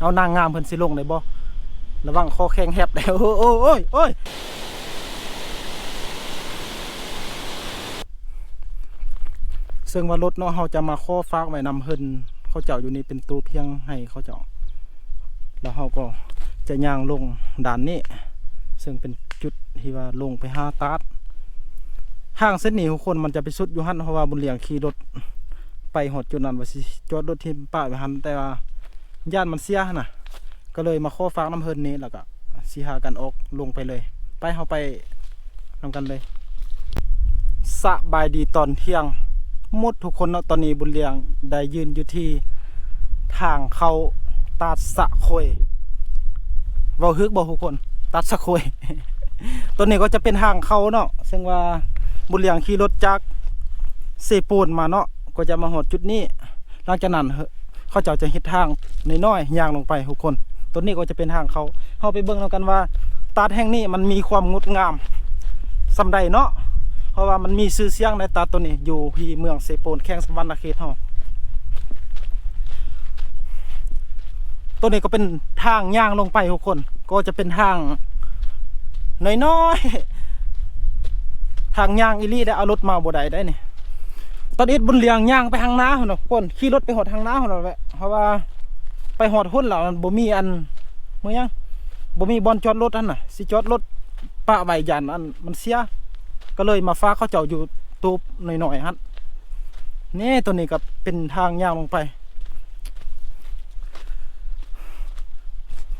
เอานางงามเพิ่นสิลงได้บ่ระวังคอแข็งแหบได้โอ้โอ้โอ้ยโอ้ยซึ่งว่ารถเนาะเฮาจะมาข้อฝากไว้นำเพิ่นเขาเจ้าอยู่นี่เป็นตัวเพียงให้เขาเจ้าแล้วเฮาก็จะย่างลงด่านนี้ ซึ่งเป็นจุดที่ว่าลงไปห้าตาดห้างเส้นนี้ทุกคนมันจะไปสุดอยู่หันเพราะว่าบุญเลียงขี่รถไปหอดจุดนั้นว่าสิจอดรถที่ป้ายไว้หันแต่ว่า ย่านมันเสียนะก็เลยมาขอฝากน้ำเพิ่นนี้แล้วก็สิหากันออกลงไปเลย ไปเฮาไปนำกันเลยสบายดีตอนเที่ยงหมดทุกคนเนาะตอนนี้บุญเลียงได้ยืนอยู่ที่ทางเข้าตาดสะโคยเว้าฮึกบ่ทุกคนตัดสะโคยตัวนี้ก็จะเป็นทางเขาเนาะซึ่งว่าบุญเลียงขี่รถจากเซปูนมาเนาะก็จะมาหอดจุดนี้หลังจากนั้น เขาเจ้าจะเฮ็ดทางน้อยๆย่างลงไปทุกคนตัวนี้ก็จะเป็นทางเขาเฮาไปเบิ่งแล้วกันว่าตาดแห่งนี้มันมีความงดงามสำใดเนาะเพราะว่ามันมีชื่อเสียงในตาดตัวนี้อยู่ที่เมืองเซโปนแข้งสวรรณเขตเฮาตัวนี้ก็เป็นทางย่างลงไปทุกคน ก็จะเป็นทางน้อยๆทางย่างอีหลี่ได้เอารถมาบ่ได้ได้นี่ ตอนนี้บุญเลียงย่างไปทางน้าหนเนาะคนขี่รถไปหอดทางน้าหนเนาะแหละเพราะว่าไปหอดหุ่นแล้วมันบ่มีอันเมื่อยังบ่มีบอลจอดรถอันน่ะสิจอดรถปะไว้ยันอันมันเสีย ก็เลยมาฟ้าเขาเจ้าอยู่ตูบหน่อยๆฮั่นนี่ตัวนี้ก็เป็นทางย่างลงไป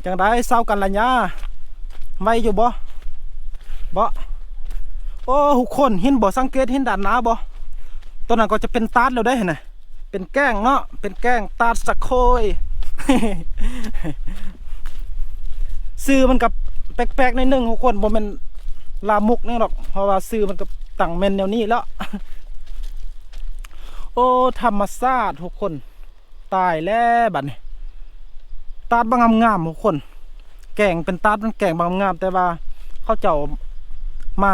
จังได้เศร้ากันละยาไว้อยู่บ่บ่โอ้หุกคนเห็นบ่สังเกตเห็นด้านหน้าบ่ ตัวนั้นก็จะเป็นตาดแล้วได้เห็นไหมเป็นแก้งเนาะเป็นแก้งตาดสะโคยซื้อมันกับแปลกๆในหนึงหุกคนบ่ม่นลามุกนี่หรอกเพราะว่าซื้อมันกับตั้งแม่นแนวนี้แล้ว โอ้ธรรมชาติทุกคน ตายแล้วบัดนี้ตาดบางงามๆทุกคน แกงเป็นตาดมันแกงบางงามแต่ว่าเขาเจ้ามา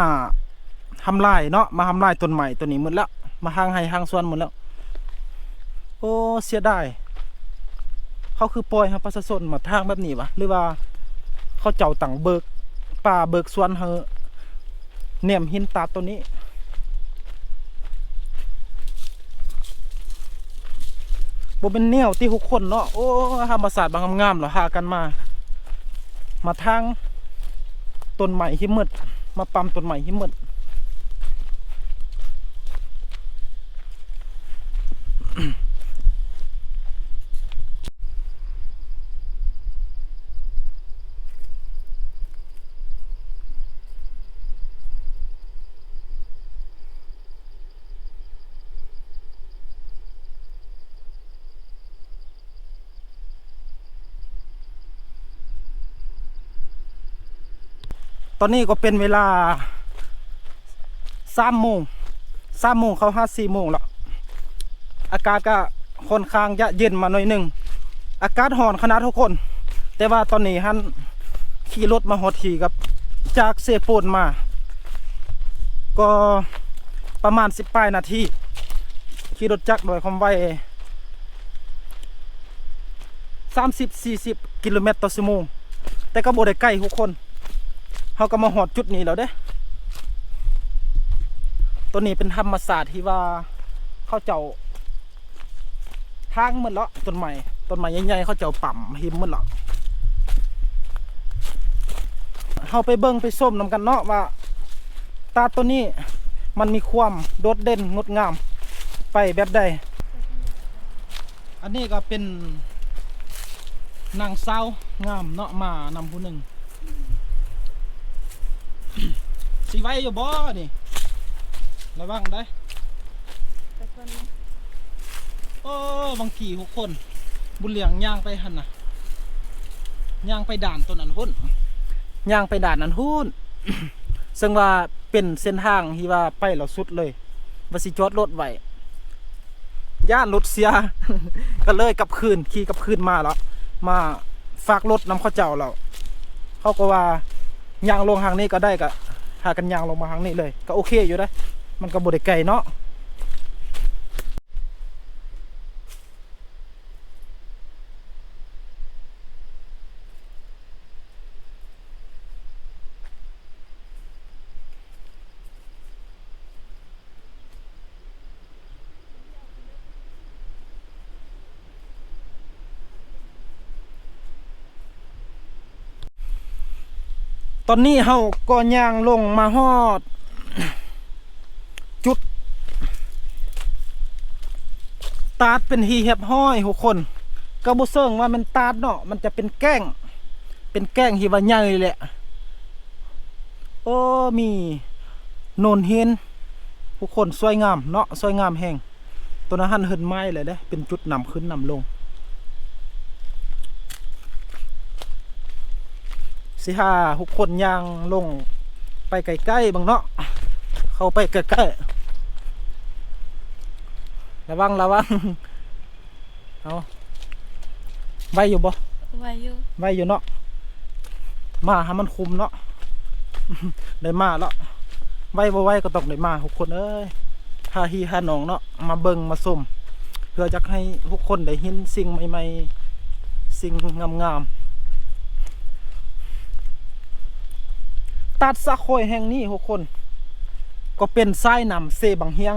ทำลายเนาะมาทำลายต้นใหม่ตัวนี้หมดแล้ว มาหางให้หางสวนหมดแล้ว โอ้เสียดายเขาคือปล่อยให้ประชาชนมาทางแบบนี้วะหรือว่าเขาเจ้าต่างเบิกป่าเบิกสวนเฮอเนียมหินตาตัวนี้บ่เป็นแนวที่ทุกคนเนาะโอ้ธรรมศาสตร์บางงามๆเหรอหากันมา มาทางต้นใหม่ที่มืดมาปั๊มต้นใหม่ที่มืด ตอนนี้ก็เป็นเวลาสามโมงสามโมงเขาห้าสี่โมงแล้ว อากาศก็ค่อนข้างจะเย็นมาหน่อยหนึ่งอากาศห่อนขนาดทุกคน แต่ว่าตอนนี้ฮันขี่รถมาหอดทีกับจากเซโปนมา ก็ประมาณสิบปลายนาทีขี่รถจักรโดยความไวสามสิบสี่สิบกิโลเมตรต่อชั่วโมง แต่ก็บ่ได้ใกล้ทุกคนเขาก็มาหอดจุดนี้แล้วเด้ตัวนี้เป็นธรรมศาสตร์ที่ว่าเข้าเจ้า ทางมันละต้นใหม่ต้นใหม่ใหญ่ๆเขาเจ้าปั่มหิมมันละเขาไปเบิ้งไปส้มนำกันเนาะว่าตาตัวนี้มันมีความโดดเด่นงดงามไปแบบใด อันนี้ก็เป็นนางสาวงามเนาะมานำผู้หนึ่งสีไว้อยู่บ่นี่ระวังได้แต่คน อ้บางทีทุกคน บุญเหลียงย่างไปหันน่ะย่างไปด่านตัวนั้นหุ่นย่างไปด่านนันหุ่นซึ่งว่าเป็นเส้นทางที่ว่าไปเราสุดเลยว่าสิจอดรถไว้ย่านรถเสีย ก็เลยกลับคืนขี่กลับคืนมาแล้วมาฝากรถน้ำข้าเจ้าเราเขาก็ว่ายางลงทางนี้ก็ได้ก็หากันยางลงมาทางนี้เลย ก็โอเคอยู่นะมันก็บริไกลเนาะ ตอนนี้เฮาก็ย่างลงมาฮอด จุด ตาดเป็นฮีเห็บห้อยทุกคนก็บ่เซิงว่ามันตาดเนาะมันจะเป็นแก้ง เป็นแก้งที่ว่าใหญ่แหละ โอ้มีโนนเห็นทุกคนสวยงามเนาะสวยงามแฮงตัวนั้นหันเฮินไม้เลยเด้เป็นจุดนำขึ้นนำลง สิหาทุกคนย่างลงไปใกล้ๆบางเนาะเข้าไปใกล้ๆระวังระวังเอาไว้อยู่บ่ไว้อยู่ไว้อยู่เนาะมาให้มันคุมเนาะได้มาแล้วไว้บ่ไว้ก็ต้องได้มาทุกคนเอ้ยหาฮีหาหนองเนาะมาเบิ่งมาส้มเพื่อจะให้ทุกคนได้เห็นสิ่งใหม่ๆสิ่งงามๆ ตัดสะโคอยแห่งนี้ทุกคน ก็เป็นทรายนำเซบังเฮียง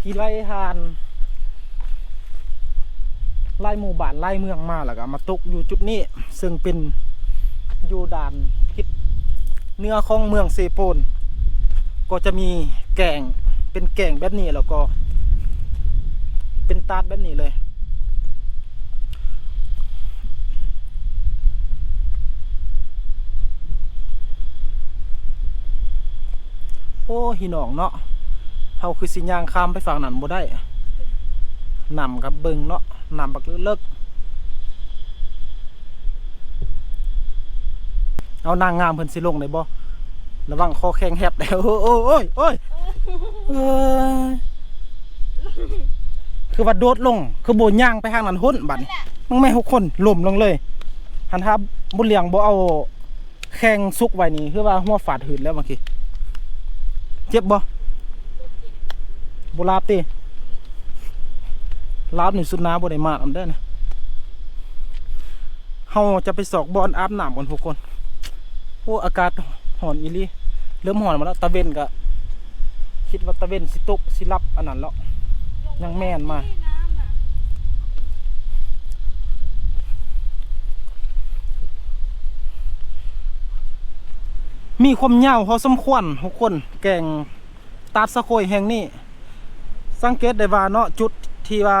ที่ไล่ทานไล่หมู่บ้านไล่เมืองมาแล้วก็มาตกอยู่จุดนี้ ซึ่งเป็นอยู่ด่านทิศเนื้อของเมืองเซโปน ก็จะมีแก่งเป็นแก่งแบบนี้แล้วก็ เป็นตาดแบบนี้เลย โอ้หินองเนาะเฮาคือสิย่างข้ามไปฝั่งนั้นบ่ได้นำกับเบิงเนาะนำบักเลิกเอานางงามเพิ่นสิลงได้บ่ระวังคอแข็งแฮบได้โอ้โอ้โอ้ยโอ้ยคือว่าโดดลง คือโบย่างไปทางนั้นหุ่นบัดนี้มันไม่ทุกคนล่มลงเลย หันทับบุญเลียงบ่เอาแข้งซุกไว้นี่คือว่าหัวฝาดหืดแล้วบางที เจ็บบ่บ่ลาบติลาบนี่สุดน้าบ่ได้มาอำเด้อนะเฮาจะไปสอกบอลอาบน้ำกันทุกคน โอ้อากาศห่อนอีหลีเริ่มห่อนมาแล้วตะเวนก็คิดว่าตะเวนสิตกสิรับอันนั้นแล้วยังแม่นมา น้ำน่ะ มีความยาวพอสมควรทุกคนแก่งตาดสะโคยแห่งนี้ สังเกตได้ว่าเนาะจุดที่ว่า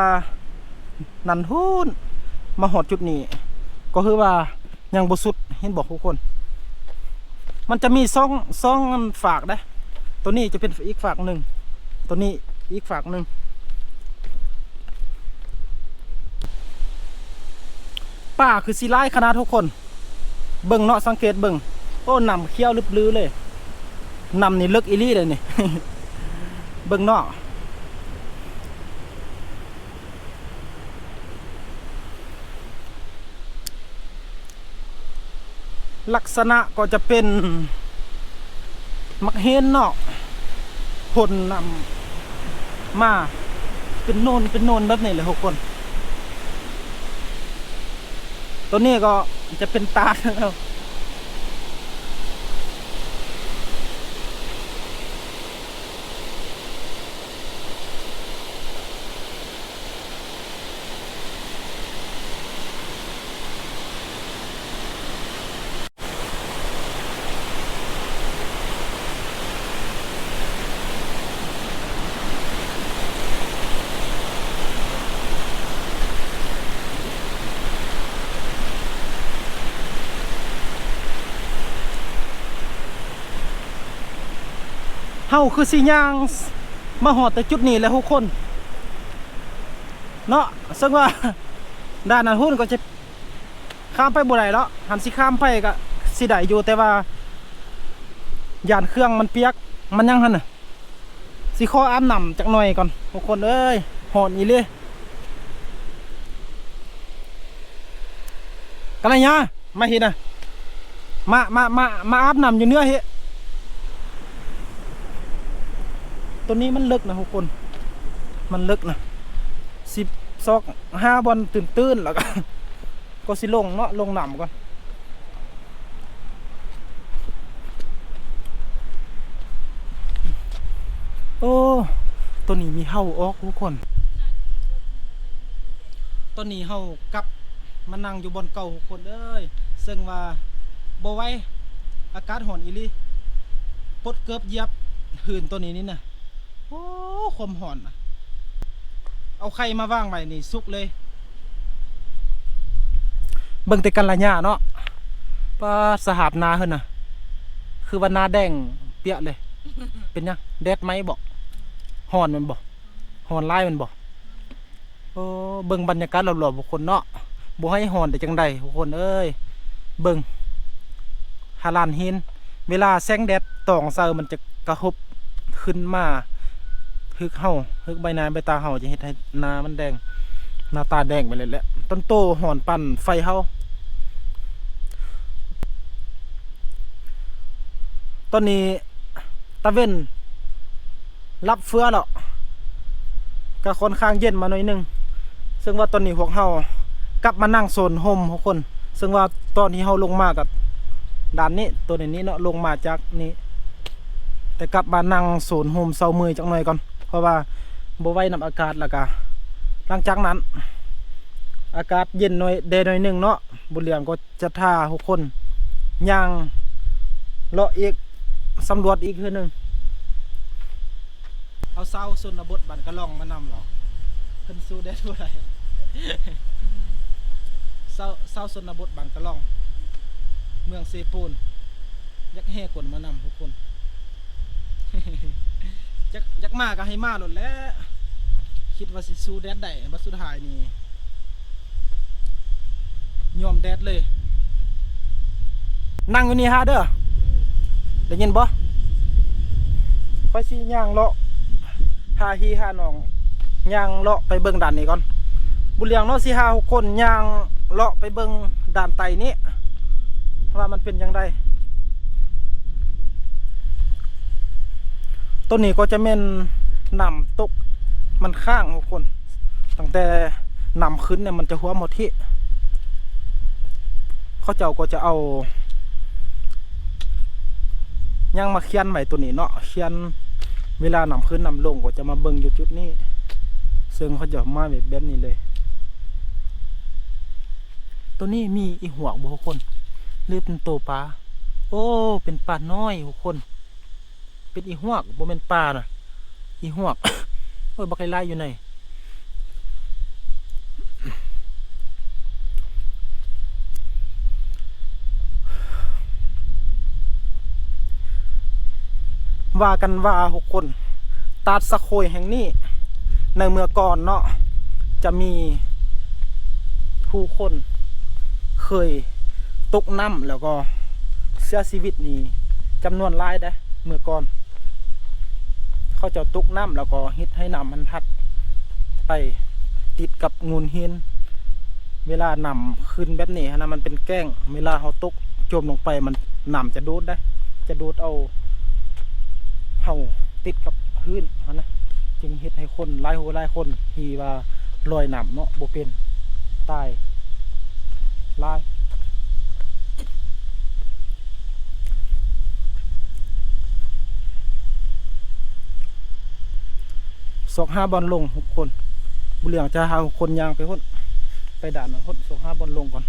นันฮูนมาหอดจุดนี้ ก็คือว่ายังบ่สุดเห็นบอกทุกคน มันจะมีซองซองฝากได้ตัวนี้จะเป็นอีกฝากหนึ่งตัวนี้อีกฝากหนึ่งป่าคือสีไล่ขนาดทุกคน เบิ่งเนาะสังเกตเบิ่ง โอ้นำเขี้ยวลึบลือเลยนำนี่ลึกอีลี่เลยนี่เบิ่งนาะลักษณะก็จะเป็นมักเฮนเนาะผลนำมาเป็นโนนเป็นโนนแบบนี้เลยทุกคน ตัวนี้ก็จะเป็นตาแล้วาคือสิย่างมาหอดแต่จุดนี้แหล้วทุกคน เนาะซึ่งว่าด้านนั้นหุ้นก็จะข้ามไปบ่ได้แล้วหันสิข้ามไปก็สิได้อยู่แต่ว่ายานเครื่องมันเปียกมันยังหันน่ะสิข้ออาบน้ำจักหน่อยก่อนทุกคนเอ้ยหอนอีเลยกันไรยะมาเห็นน่ะมามามามาอาบน้ำอยู่เนื้อเฮะ ตัวนี้มันลึกนะทุกคน มันลึกนะสิบซอกห้าบอลตื่นตื้นๆแล้วก็ก็สิลงเนาะลงหนำก่อนโอ้ตัวนี้มีเห่าออกทุกคนตัวนี้เห่ากับมานั่งอยู่บนเก่าทุกคนเอ้ยซึ่งว่าบไว้อากาศร้อนอีลีปดเกือบเยียบหืนตัวนี้นี่น่ะ โอ้ความร้อนน่ะเอาไข่มาว่างไว้นี่สุกเลย เบิ่งแต่กันละหญ้าเนาะป้าสหาบนาเพิ่นน่ะ คือว่านาแดงเปียเลย เป็นยังแดดไหมบ่ฮ้อนมันบ่ฮ้อนหลายมันบ่โอ้เบิ่งบรรยากาศรอบๆบุคคลเนาะบ่ให้ฮ้อนได้จังใดทุกคนเอ้ยเบิ่งหาลานหิน เวลาแสงแดดตองเซามันจะกระทบขึ้นมา ฮึกเฮาฮึกใบหน้าใบตาเฮาจะเฮ็ดให้หน้ามันแดงหน้าตาแดงไปเลยแหละต้นโตหอนปั่นไฟเฮาตอนนี้ตะเว้นรับเฟื้อแล้วก็ค่อนข้างเย็นมาหน่อยนึงซึ่งว่าตอนนี้พวกเฮากลับมานั่งโซนโฮมทุกคน ซึ่งว่าตอนที่เฮาลงมากับด่านนี้ตัวนี้เนาะลงมาจากนี้แต่กลับมานั่งโซนโฮมเซามือจักหน่อยก่อน ราะว่าบ่ไว้นํอากาศแล้วก็หลังจากนั้น อากาศเย็นหน่อยเดหน่อยหนึ่งเนาะบุญเหลียงก็จะท่าหกคนย่างเลาะอีกสำรวจอีกคือหนึ่งเอาเศร้าสุนบทบันกระลองมานำหรอเพิ่นสู้ได้เท่าไหร่เศร้าเศร้าสุนบทบันกระลอง เมืองเซปูนยักษ์แห่กลมานำทุกคน ยักยักมาก็ให้มาหลดแหล้ว คิดว่าสิสู้แดดได้บัดสุดท้ายนี่ยอมแดดเลย นั่งอยู่นี่ฮะเด้อได้ยินบ่ค่อยสิย่างเลาะหาฮีหาหนองย่างเลาะไปเบิ่งด่านนี้ก่อน บุญเลียงเนาะสิหาหกคนย่างเลาะไปเบิ่งด่านไตนี้ว่ามันเป็นจังได ต้นนี้ก็จะแม่นนำตกมันข้างทุกคน ตั้งแต่นำขึ้นเนี่ยมันจะหัวหมดที่เขาเจ้าก็จะเอาย่างมาเคียนไว้ตัวนี้เนาะเคียนเวลานำขึ้นนำลงก็จะมาเบิ่งอยู่จุดนี้ ซึ่งเขาจะมาแบบแบบนี้เลย ตัวนี้มีอีหัวกบ่ทุกคนหรือเป็นโตวปลาโอ้ เป็นปลาน้อยทุกคน เป็นอีหวกบ่เป็นปลาน่ะ อีหวกโอ้ยบักไล่อยู่ไหนว่ากันว่าหกคน ตาดสะโคยแห่งนี้ ในเมื่อก่อนเนาะจะมีผู้คน เคยตกน้ำแล้วก็เสียชีวิตนี่จำนวนหลายได้เมื่อก่อน เขาจะตกน้ำแล้วก็ฮ็ดให้น้ำมันพัด ไปติดกับงูหินเวลานำขึ้นแบบนี้นะมันเป็นแกล้ง เวลาเขาตกจมลงไปมันนำจะดูดได้ จะดูดเอาเฮาติดกับพื้นนะจึงเฮ็ดให้คนหลายหัวหลายคนที่ว่าลอยนำเนาะบ่เป็นตายหลาย สองห้าบอลลงหกคนบุเหลียงจะหาคนยางไปพ้นไปด่านหน่อยพ้นสองห้าบอลลงก่อน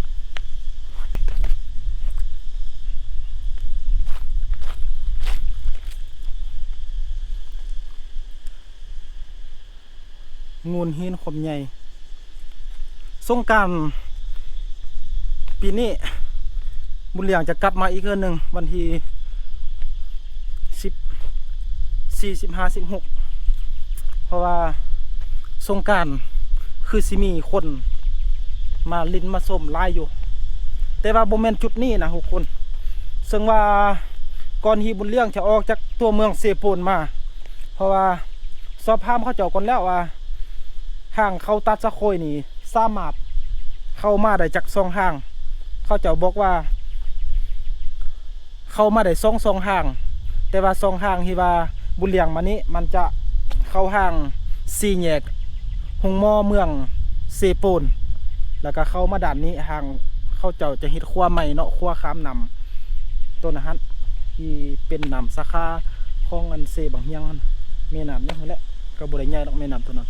งูนหินขมใหญ่สงการปีนี้บุญเหลียงจะกลับมาอีกเทื่อหนึ่งวันที่สิบสี่สิบห้าสิบหก เพราะว่าสงการคือสิมีคนมาลินมาส้มลายอยู่ แต่ว่าโบแมนจุดนี้นะทุกคน ซึ่งว่าก่อนที่บุญเลี้ยงจะออกจากตัวเมืองเซโปนมา เพราะว่าสอบถามเขาเจ้าก่อนแล้วว่าห้างเขาตัดสะโคยนี่สามารถเข้ามาได้จากสองห้าง เขาเจ้าบอกว่า เข้ามาได้สองสองห้าง แต่ว่าสองห้างที่ว่าบุญเลี้ยงมานี้มันจะ เข้าห้างซีแยกหงมอเมืองเซโปนแล้วก็เข้ามาด่านนี้ห้างเข้าเจ้าจะเฮ็ดครัวใหม่เนาะครัวข้ามนำตัวนะฮะที่เป็นนำสาขาของอันเซบางเฮียงนั่นแม่น้ำนี่นแหละก็บ่ได้ใหญ่ดอกแม่น้ำตัวนั้น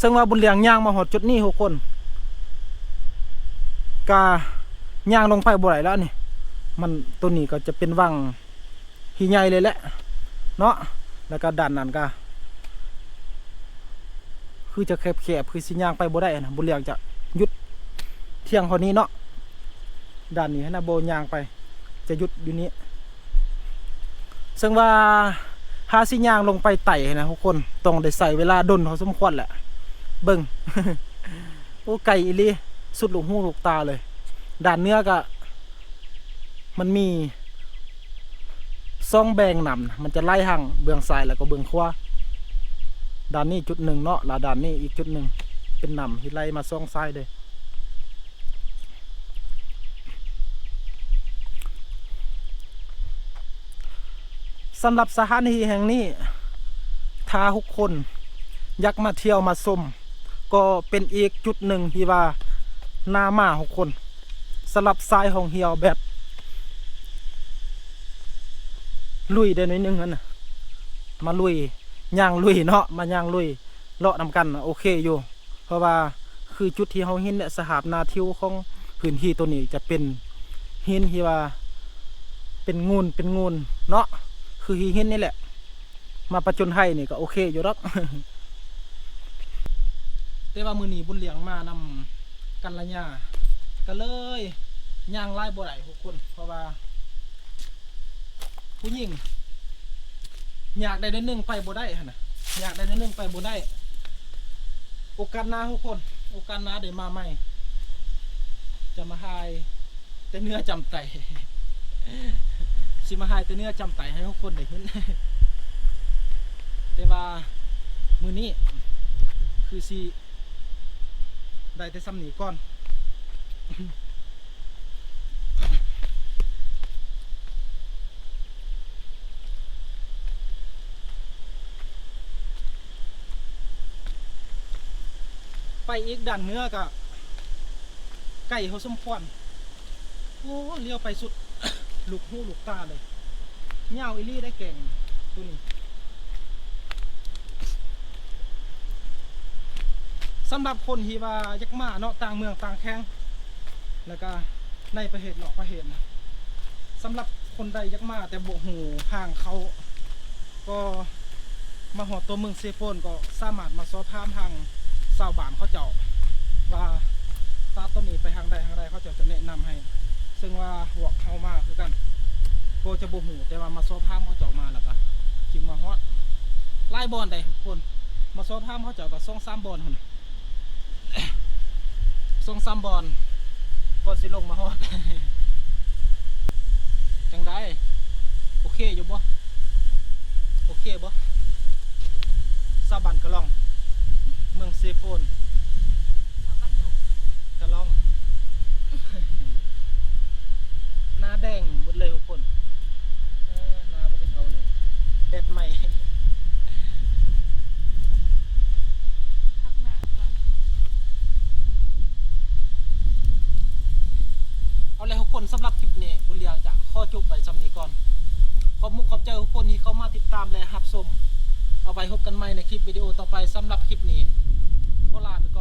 ซึ่งว่าบุญเลียงย่างมาหอดจุดนี้ทุกคนกาย่างลงไปบ่ไหลแล้วนี่ มันตัวนี้ก็จะเป็นวังหีใหญ่เลยแหละ เนาะแล้วก็ด้านนั้นก็คือจะแคบๆคือสิย่างไปบ่ได้นะบ่เลียงจะหยุดเที่ยงคนนี้เนาะด้านนี้ให้นะโบยางไป จะหยุดอยู่นี้ ซึ่งว่าหาสิยางลงไปไต่นะทุกคนต้องได้ใส่เวลาดนเขาสมควรแหละ เบิ่งโอ้ไก่อีลีสุดลูกหูลูกตาเลยด้านเนื้อก็ มันมี ซองแบงนำมันจะไล่ห่างเบื้องซ้ายแล้วก็เบื้องขวาด้านนี้จุดหนึ่งเนาะแล้วด้านนี้อีกจุดหนึ่งเป็นนำที่ไล่มาซองซ้ายเลยสำหรับสถานีแห่งนี้ถ้าทุกคนอยากมาเที่ยวมาชมก็เป็นอีกจุดหนึ่งที่ว่าน่ามาทุกคนสำหรับทรายของเหียวแบบ ลุยได้หน่อยนึงนั่นนะมาลุยย่างลุยเนาะมาย่างลุยเลาะนำกันโอเคอยู่ เพราะว่าคือจุดที่เขาเห็นเนี่ยสหาบนาทิวของพื้นที่ตัวนี้จะเป็นหินที่ว่า เป็นงูนเป็นงูนเนาะคือหินนี่แหละ มาประจนให้นี่ก็โอเคอยู่รอกแต่ว่ามือหนีบุญเหลียงมานำกันละยาก็เลยย่างไล่บ่ได้ทุกคน เพราะว่า ผู้หญิงอยากได้เนิดนึงไปบ่ได้หั่นะอยากได้เนิดนึงไปบ่ได้ โอกาสหน้าทุกคน โอกาสหน้าเดี๋ยวมาใหม่ จะมาหายแต่เนื้อจำไตสิมาหายแต่เนื้อจำไตให้ทุกคนได้เห็นแต่ว่ามือนี้คือสิได้แต่ซ้ำหนีก่อน ไปอีกดันเนื้อก็ไก่เขาสมควรโอ้เลี้ยวไปสุด ลูกหูลูกตาเลยเงาวอีลี่ได้เก่งตัวนี้สำหรับคนที่ว่ายักมาเนาะต่างเมืองต่างแข้งแล้วก็ในประเทศนอกประเทศนะสำหรับคนใดยักมาแต่บกหูห่างเขาก็มาหอดตัวเมืองเซโปนก็สามารถมาสอบถามทาง ชาวบ้านเขาเจ้าว่าตาต้นนี้ไปทางใดทางใดเขาเจ้าจะแนะนำให้ ซึ่งว่าหวกเขามาคือกันโกจะบ่หูแต่ว่ามาสอบถามเขาเจ้ามาแล้วก็จึงมาฮอดไล่บอลได้ทุกคนมาสอบถามเขาเจ้าก็ส่งสามบอลหั่นส่งสามบอลก็สิลงมาฮอดจังได้โอเคอยู่บ่โอเคบ่ซาบันกระลอง เมืองเซโปนชาวบ้านดกกะล่อง หน้าแดงหมดเลยทุกคนเออหน้าบ่เป็นเอาเลยแดดใหม่ พักหน้าก่อนเอาเลยทุกคนสำหรับคลิปนี้บุญเรียงจะข้อจบไว้สำนี้ก่อน ขอบมุกขอบใจทุกคนที่เข้ามาติดตามและรับชมเอาไว้พบกันใหม่ในคลิปวิดีโอต่อไปสำหรับคลิปนี้ colado.